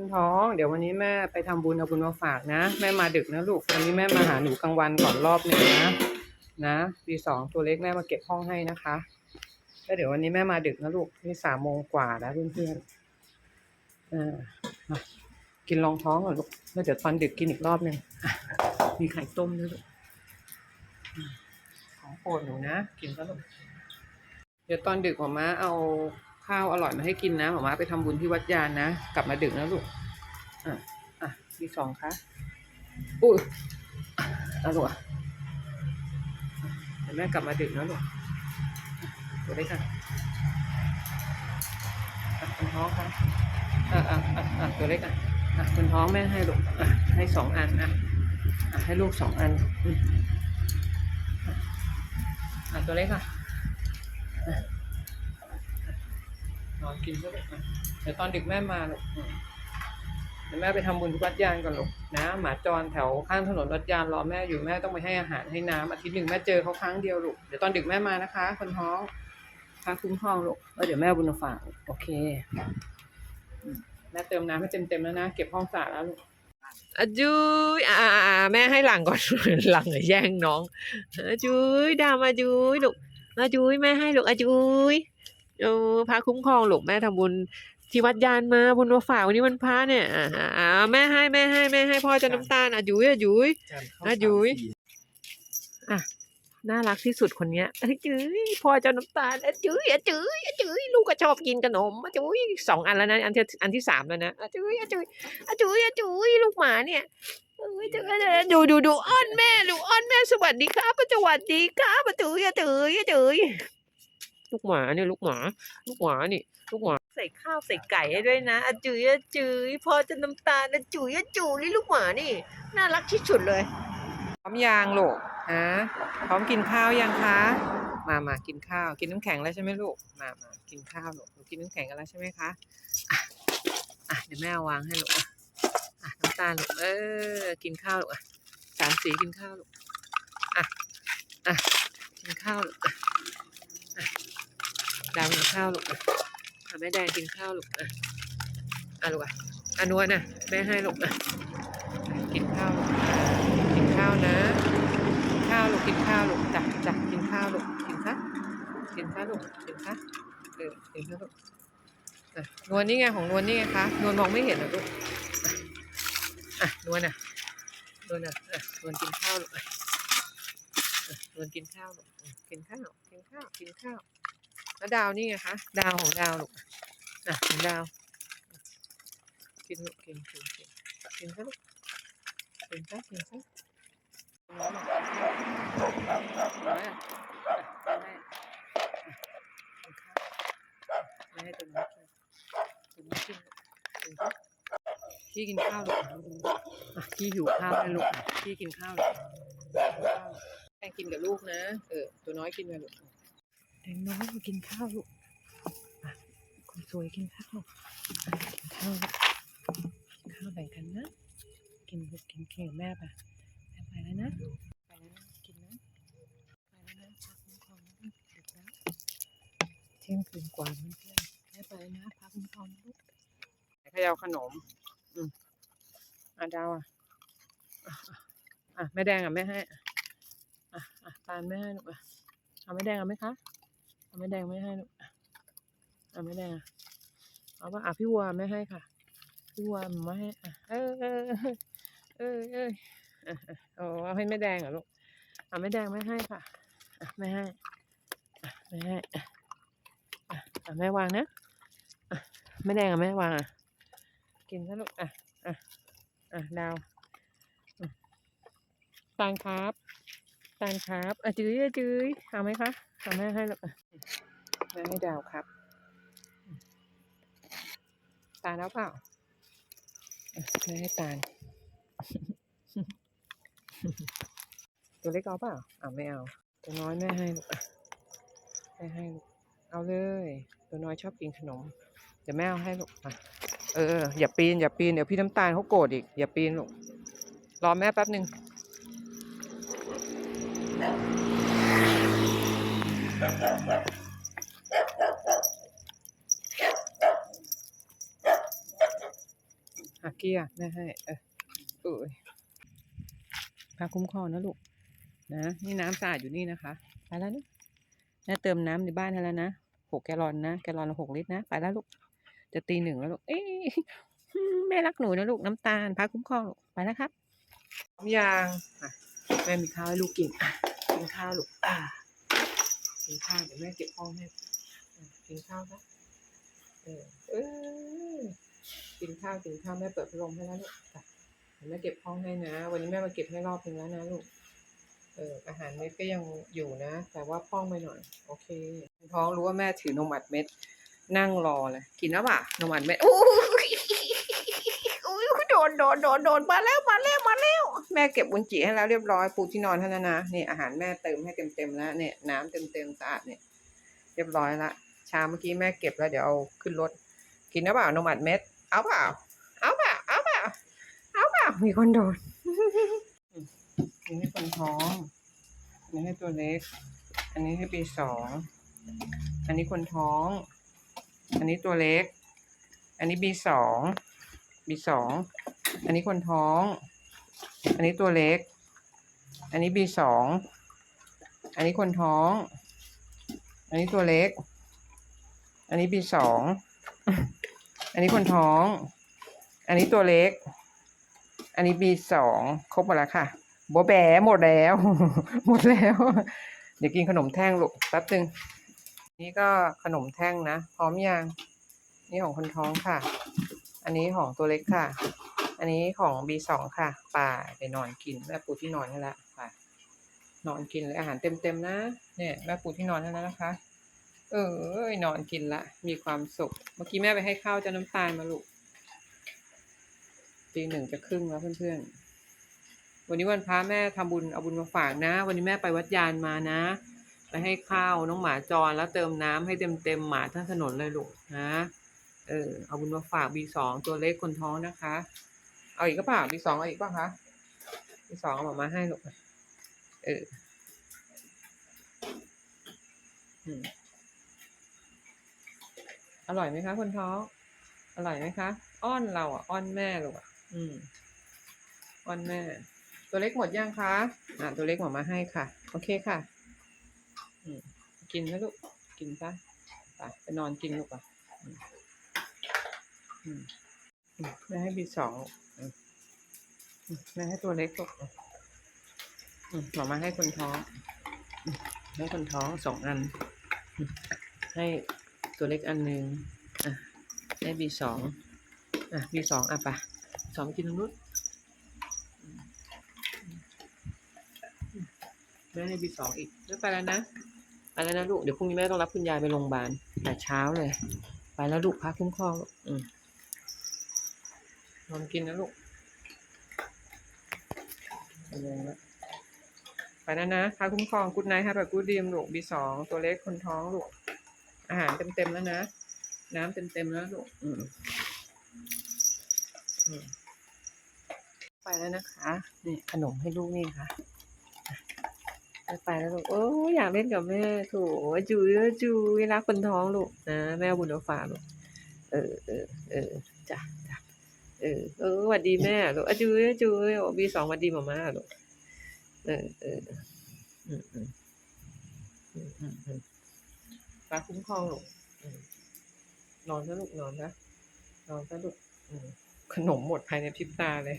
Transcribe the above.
คุณท้อง เดี๋ยววันนี้แม่ไปทำบุญเอาบุญมาฝากนะ แม่มาดึกนะลูกวันนี้แม่มาหาหนูกลางวันก่อนรอบหนึ่งนะนะตีสองตัวเล็กแม่มาเก็บห้องให้นะคะแล้วเดี๋ยววันนี้แม่มาดึกนะลูกนี่สามโมงกว่าแล้วเพื่อนๆอ่ากินรองท้องก่อนลูกแล้วเดี๋ยวตอนดึกกินอีกรอบหนึ่งมีไข่ต้มด้วยลูกของโปรดหนูนะ กินซะลูกเดี๋ยวตอนดึกหมอม้าเอา ข้าวอร่อยมาให้กินนะหมอมาไปทำบุญที่วัดยานนะ กลับมาดึกนะลูก อะ อะมีสองคะอุ้ยอะเอาลูกเดี๋ยวแม่กลับมาดึกนะลูกตัวได้ค่ะอะคุณท้องค่ะอะอะอะอะตัวเล็กอะอะคุณท้องแม่ให้ลูกอะให้สองอันอะอะให้ลูกสองอันอืมอะตัวเล็กค่ะ อนกินก็ลูกนะเดี๋ยวตอนดึกแม่มาลูกเดี๋ยวแม่ไปทำบุญที่วัดยานก่อนลูกนะหมาจรแถวข้างถนนวัดยานรอแม่อยู่แม่ต้องไปให้อาหารให้น้ำอาทิตย์หนึ่งแม่เจอเขาครั้งเดียวลูกเดี๋ยวตอนดึกแม่มานะคะ คนท้องพาคุ้มครองลูกแล้วเดี๋ยวแม่บุญมาฝากโอเคแม่เติมน้ำให้เต็มๆแล้วนะเก็บห้องสะอาดแล้วลูกอาจุยอ่าแม่ให้หลังก่อนหลังแย่งน้องอาจุยดามาจุยลูกอาจุยแม่ให้ลูกอาจุย เออพระคุ้มครองหลวงแม่ทำบุญที่วัดยานมาบุญมาฝากวันนี้วันพระเนี่ยอ่าอ่าอ่าแม่ให้แม่ให้แม่ให้พ่อจะน้ำตาลอะยุ้ยอะยุ้ยอะยุ้ยน่ารักที่สุดคนเนี้ยเอ้ยจุ้ยพ่อเจ้าน้ำตาลอะจุ้ยอะจุ้ยอะจุ้ยลูกก็ชอบกินขนมอะจุ้ยสองอันแล้วนะอันที่อันที่สามแล้วนะอะจุ้ยอะจุ้ยอะจุ้ยอะจุ้ยลูกหมาเนี่ยเอ้ยจุ้ยอะดูดูดูอ้อนแม่ดูอ้อนแม่สวัสดีครับอะสวัสดีครับอะจุ้ยอะจุ้ยอะจุ้ย ลูกหมาเนี่ยลูกหมา ลูกหมานี่ ลูกหมา ใส่ข้าวใส่ไก่ให้ด้วยนะอะจุ๋ยอะจุ๋ยพอจะน้ำตาลอะจุ๋ยอะจุ๋ยลูกหมานี่ น่ารักที่สุดเลย พร้อมยางลูกฮะพร้อมกินข้าวยังคะ มามากินข้าว กินน้ำแข็งแล้วใช่ไหมลูก มามากินข้าวลูกหนูกินน้ำแข็งกันแล้วใช่ไหมคะ อะ อะเดี๋ยวแม่เอาวางให้ลูกอะอะน้ำตาลลูก เออ กินข้าวลูกอะสามสีกินข้าวลูก อะ อะ กินข้าวลูกอะอะ ดาวกินข้าวลูกอะแม่แดงกินข้าวลูกอะอะลูกอะอนวลน่ะแม่ให้ลูกอะกินข้าวกินข้าวนะกินข้าวลูกกินข้าวลูกจ้ะจ้ะกินข้าวลูกกินคะกินคะลูกกินคะเออกินคะลูกนวลนี่ไงของนวลนี่ไงคะนวลมองไม่เห็นเหรอลูกอะนวลน่ะนวลน่ะอะนวลกินข้าวลูกนวลกินข้าวลูกกินข้าวกินข้าวกินข้าว แล้วดาวนี่ไงคะ ดาวของดาวลูกอะของดาว กินลูกกินกินกินกินซะลูกกินซะกินซะน้อยอะน้อยอะอะไม่ให้อะกินข้าวไม่ให้ตัวนี้กินตัวนี้กินพี่กินข้าวลูกอะพี่หิวข้าวให้ลูกพี่กินข้าวลูกแม่กินกับลูกนะ เออ ตัวน้อยกินกับลูก เด็กน้อยมากินข้าวลูกอะคนสวยกินข้าวกินข้าวกินข้าวแบ่งกันนะ กินลูกกินเก่งแม่ปแม่ไปแล้วนะ ไปแล้วนะกินนะไปแล้วนะพักคุ้มครองนะดึกแล้วเที่ยงคืนกว่าเพื่อนแม่ไปแล้วนะพักคุ้มครองลูกเขยาขนม อืมอะดาวอะอะแม่แดงอะแม่ให้อะอะตาลแม่ให้ลูกอะเอาไม่แดงเอาไหมคะ ไม่แดงไม่ให้ลูกเอาไม่แดงอะเอาว่าอะพี่วัวไม่ให้ค่ะ พี่วัวไม่ให้อะเออเออเออเออเออเออเอาเอาให้ไม่แดงเหรอลูกเอาไม่แดงไม่ให้ค่ะอะไม่ให้อะไม่ให้อะอะแม่วางนะอะไม่แดงอะแม่วางอะกินซะลูกอะอะอะดาวตาลครับตาลครับอะจื้อจื้อเอาไหมคะเอาแม่ให้ลูก อะแม่ให้ดาวครับอืมตาลแล้วเปล่าอะแม่ให้ตาลตัวเล็กเอาเปล่าอ่าไม่เอา ตัวน้อยแม่ให้ลูกอะแม่ให้ลูกเอาเลย ตัวน้อยชอบกินขนม เดี๋ยวแม่เอาให้ลูกอะเออ อย่าปีน อย่าปีน เดี๋ยวพี่น้ำตาลเขาโกรธอีก อย่าปีนลูก รอแม่แป๊บหนึ่งอะ เกียร์แม่ให้ เออเอ้ยพาคุ้มครองนะลูก นะ นี่น้ำสะอาดอยู่นี่นะคะ ไปแล้วนะแม่เติมน้ำในบ้านให้แล้วนะหกแกลอนนะ แกลอนละหกลิตรนะ ไปแล้วลูก จะตีหนึ่งแล้วลูก เอ้ยแม่รักหนูนะลูกน้ำตาลพาคุ้มครองลูก ไปแล้วครับพร้อมยังแม่มีข้าวให้ลูกกินกินข้าวลูกอ่ากินข้าวเดี๋ยวแม่เก็บห้องให้กินข้าวนะเออ กินข้าวกินข้าวแม่เปิดพัดลมให้แล้วลูกแม่เก็บห้องให้นะ วันนี้แม่มาเก็บให้รอบนึงแล้วนะลูกเอออาหารเม็ดก็ยังอยู่นะ แต่ว่าพร่องไปหน่อย โอเคท้องรู้ว่าแม่ถือนมอัดเม็ด นั่งรอเลยกินแล้วป่ะนมอัดเม็ดโอ้ยโอ้ยโดนโดนโดนโดนมาแล้วมาแล้วมาแล้ว แม่เก็บบุญจิให้แล้วเรียบร้อยปูที่นอนท่านนะนี่อาหารแม่เติมให้เต็มเต็มแล้วเนี่ยน้ำเต็มเต็มสะอาดเนี่ยเรียบร้อยละชาเมื่อกี้แม่เก็บแล้วเดี๋ยวเอาขึ้นรถกินแล้วเปล่านมอัดเม็ด เอาเปล่า เอาเปล่า เอาเปล่า เอาเปล่า มีคนโดนอันนี้คนท้อง อันนี้ให้ตัวเล็ก อันนี้ให้ปีสอง อันนี้คนท้อง อันนี้ตัวเล็ก อันนี้บีสอง บีสอง อันนี้คนท้อง อันนี้ตัวเล็ก อันนี้บีสอง อันนี้คนท้อง อันนี้ตัวเล็ก อันนี้บีสอง อันนี้คนท้อง อันนี้ตัวเล็ก อันนี้บีสองครบหมดแล้วค่ะโบแบหมดแล้ว หมดแล้ว เดี๋ยวกินขนมแท่งลูกแป๊บนึง นี่ก็ขนมแท่งนะ พร้อมยัง นี่ของคนท้องค่ะ อันนี้ของตัวเล็กค่ะ อันนี้ของบีสองค่ะป่าไปนอนกินแม่ปูที่นอนให้แล้วค่ะนอนกินเลยอาหารเต็มๆนะ เนี่ยแม่ปูที่นอนให้แล้วนะคะ เออนอนกินละ มีความสุข เมื่อกี้แม่ไปให้ข้าวเจ้าน้ำตาลมาลูกตีหนึ่งจะครึ่งแล้วเพื่อนๆ วันนี้วันพระแม่ทำบุญเอาบุญมาฝากนะ วันนี้แม่ไปวัดยานมานะไปให้ข้าวน้องหมาจรแล้วเติมน้ำให้เต็มเต็มๆหมาทั้งถนนเลยลูกนะ เออเอาบุญมาฝากบีสองตัวเล็กคนท้องนะคะ เอาอีกก็เปล่าบีสองเอาอีกป่ะคะบีสองเอาอกมาให้ลูกเอออืม อร่อยไหมคะคนท้อง อร่อยไหมคะ อ้อนเราอะ อ้อนแม่ลูกอะ อืม อ้อนแม่ ตัวเล็กหมดยังคะ อ่าตัวเล็กหมอมาให้ค่ะ โอเคค่ะ อืม กินนะลูก กินซะไปไปนอนกินลูกอะอืมอืมอืมแม่ให้บีสองอืมอืมแม่ให้ตัวเล็กลูกอืมหมอมาให้คนท้องอืมให้คนท้องสองอันอืมให้ ตัวเล็กอันหนึ่งอะได้บีสองอะบีสองอะปะสองกินตรงนู้นแม่ให้บีสองอีกไม่ไปแล้วนะไปแล้วนะลูกเดี๋ยวพรุ่งนี้แม่ต้องรับคุณยายไปโรงพยาบาลแต่เช้าเลย ไปแล้วลูกพักคุ้มครองอืมนอนกินนะลูกไปเลยนะไปแล้วนะพักคุ้มครองกุดไนท์ฮะแบบกูดดีมลูกบีสองตัวเล็กคนท้องลูก อาหารเต็มๆแล้วนะ น้ำเต็มๆแล้วลูกอืมไปแล้วนะคะนี่ขนมให้ลูกนี่ค่ะไปแล้วลูกโอ้ยอยากเล่นกับแม่โถจุยจุยรักคนท้องลูกนะแม่บุญเอาฝาลูกเออเออเออจ้ะจ้ะเออเออหวัดดีแม่ลูกจุยจุยโอ้บีสองหวัดดีมาม่าลูกเออเอออืมอืมอืมอืม อืมปลาคุ้มครองลูกนอนซะลูกนอนนะนอนซะลูกขนมหมดภายในพริบตาเลย